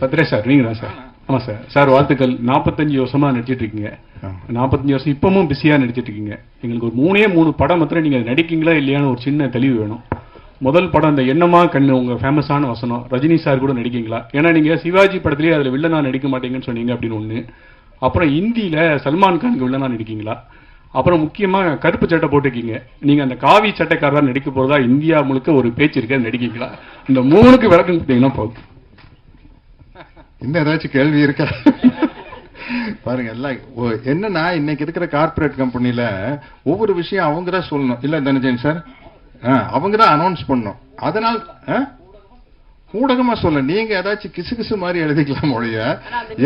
சத்ரே sir நீங்க தான் sir. ஆமா சார். சார் வாழ்த்துக்கள். நாற்பத்தஞ்சு வருஷமா நடிச்சிட்டு இருக்கீங்க நாற்பத்தஞ்சு வருஷம் இப்பவும் பிஸியா நடிச்சிட்டு இருக்கீங்க எங்களுக்கு ஒரு மூணே மூணு படம் மாத்திரம் நீங்க நடிக்கீங்களா இல்லையான்னு ஒரு சின்ன தெளிவு வேணும். முதல் படம் இந்த எண்ணமா கண்ணு உங்க ஃபேமஸான வசனம். ரஜினி சார் கூட நடிக்கீங்களா? ஏன்னா நீங்க சிவாஜி படத்துலயே அதுல வில்லனா நடிக்க மாட்டீங்கன்னு சொன்னீங்க அப்படின்னு ஒண்ணு. அப்புறம் இந்தியில சல்மான் கானுக்கு வில்லனா நடிக்கீங்களா? அப்புறம் முக்கியமா கருப்பு சட்டை போட்டுக்கீங்க நீங்க அந்த காவி சட்டைக்காரரா நடிக்க போறதா இந்தியா முழுக்க ஒரு பேச்சு இருக்கு நடிக்கீங்களா? இந்த மூணுக்கு விளக்கம் கொடுத்தீங்கன்னா போதும். இன்னும் ஏதாச்சும் கேள்வி இருக்கா? பாருங்க எல்லாம் ஓ- என்னன்னா இன்னைக்கு இருக்கிற கார்ப்பரேட் கம்பெனில ஒவ்வொரு விஷயம் அவங்க தான் சொல்லணும். இல்ல தனஜன் சார் அவங்க தான் அனௌன்ஸ் பண்ணும் அதனால் ஆ? ஊடகமா சொல்ல நீங்க ஏதாச்சும் கிசு கிசு மாதிரி எழுதிக்கலாம் ஒழிய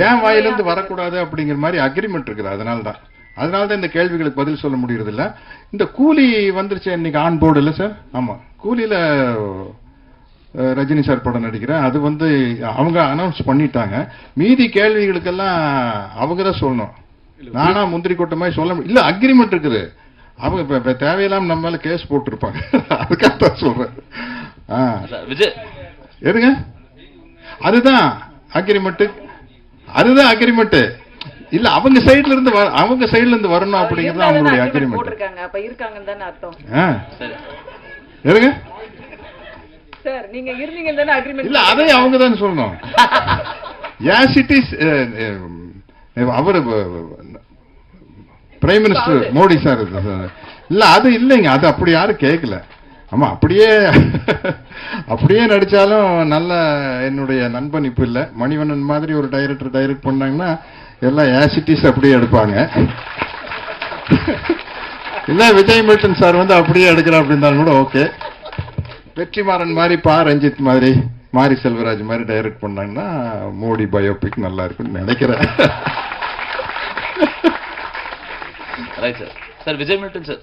ஏன் வாயிலிருந்து வரக்கூடாது அப்படிங்கிற மாதிரி அக்ரிமெண்ட் இருக்குது அதனால தான் அதனால தான் இந்த கேள்விகளுக்கு பதில் சொல்ல முடியறதில்ல. இந்த கூலி வந்துருச்சு இன்னைக்கு ஆன் போர்டு இல்ல சார் ஆமா. கூலியில ரஜினி சார் படம் நடிக்கிறேன். அது வந்து அவங்க அனௌன்ஸ் பண்ணிட்டாங்க. மீதி கேள்விகளுக்கெல்லாம் அவங்க தான் சொல்லணும். நானா முந்திரி கொட்ட மாதிரி சொல்ல இல்ல அக்ரிமெண்ட் இருக்குது. அவங்க இப்ப- இப்ப தேவையில்லாம நம்ம மேல கேஸ் போட்டிருப்பாங்க. அதுக்காக தான் சொல்றேன். எதுங்க? அதுதான் அக்ரிமெண்ட் அதுதான் அக்ரிமெண்ட் இல்ல அவங்க சைடுல இருந்து வர- அவங்க சைடுல இருந்து வரணும் அப்படிங்கிறது அவங்களுடைய அக்ரிமெண்ட் போட்டிருக்காங்க. அப்ப இருக்காங்கன்னு தானே அர்த்தம். சரி. எதுங்க? நீங்க இருந்தீங்கன்னு தானே அக்ரிமெண்ட் இல்ல அதை அவங்க தான் சொல்லணும். As it is our prime minister Modi sir இல்ல அது இல்லைங்க அது அப்படி யாரும் கேட்கல ஆமா அப்படியே அப்படியே நடிச்சாலும் நல்ல என்னுடைய நண்பன் இப்ப இல்ல. மணிவண்ணன் மாதிரி ஒரு டைரக்டர் டைரக்ட் பண்ணாங்கன்னா எல்லாம் ஆசிட்டிஸ் அப்படியே எடுப்பாங்க. இல்ல விஜய் மில்டன் சார் வந்து அப்படியே எடுக்கிற அப்படின்னாலும் கூட ஓகே வெற்றிமாறன் மாதிரி பா ரஞ்சித் மாதிரி மாரி செல்வராஜ் மாதிரி டைரக்ட் பண்ணாங்கன்னா மோடி பயோபிக் நல்லா இருக்கும்னு நினைக்கிறேன். Right sir sir Vijay Milton sir